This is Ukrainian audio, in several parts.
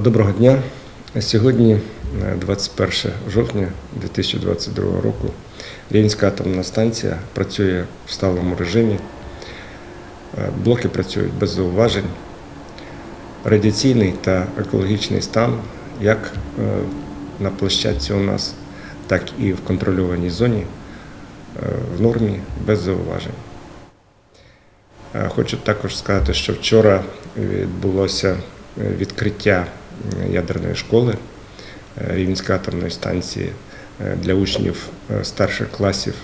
Доброго дня. Сьогодні, е, 21 жовтня 2022 року, Рівненська атомна станція працює в сталому режимі. Е, Блоки працюють без зауважень. Радіаційний та екологічний стан як е, на площадці у нас, так і в контрольованій зоні е, в нормі без зауважень. Е, Хочу також сказати, що вчора відбулося е, відкриття е, ядерної школи е, Рівненської атомної станції е, для учнів старших класів.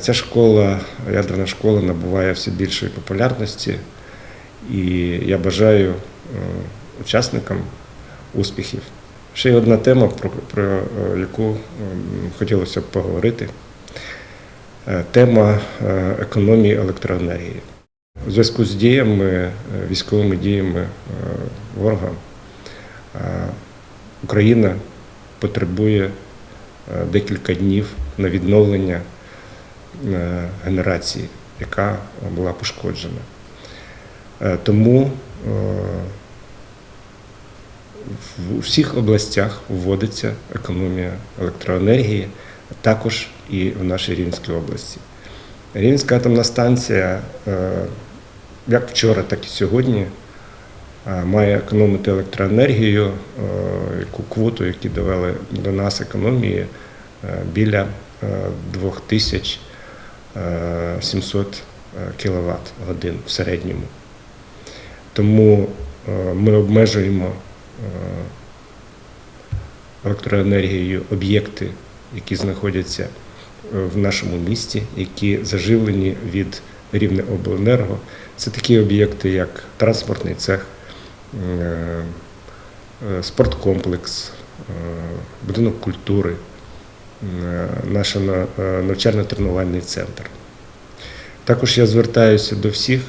Ця школа, ядерна школа, набуває все більшої популярності, і я бажаю учасникам успіхів. Ще є одна тема, про, про яку хотілося б поговорити. Тема економії електроенергії. У зв'язку з діями, військовими діями ворога Україна потребує е, декілька днів на відновлення е, генерації, яка була пошкоджена. Е, Тому е, в всіх областях вводиться економія електроенергії, також і в нашій Рівненській області. Рівненська атомна станція, е, як вчора, так і сьогодні, е, має економити електроенергію, е, яку квоту, які довели до нас економії, е, біля е, 2700 кВт годин в середньому. Тому е, ми обмежуємо е, електроенергією об'єкти, які знаходяться е, в нашому місті, які заживлені від рівня обленерго. Це такі об'єкти, як транспортний цех, е, е, спорткомплекс, е, будинок культури, е, наш е, навчально-тренувальний центр. Також я звертаюся до всіх, е,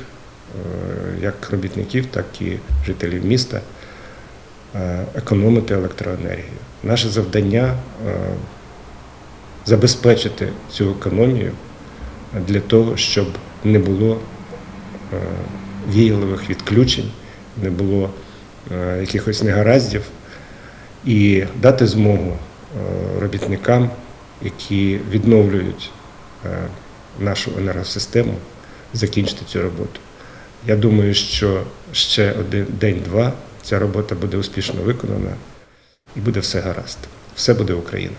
як робітників, так і жителів міста, е, економити електроенергію. Наше завдання е, забезпечити цю економію для того, щоб не було е, віялових відключень, не було е, якихось негараздів, і дати змогу е, робітникам, які відновлюють е, нашу енергосистему, закінчити цю роботу. Я думаю, що ще один день-два ця робота буде успішно виконана і буде все гаразд. Все буде Україна.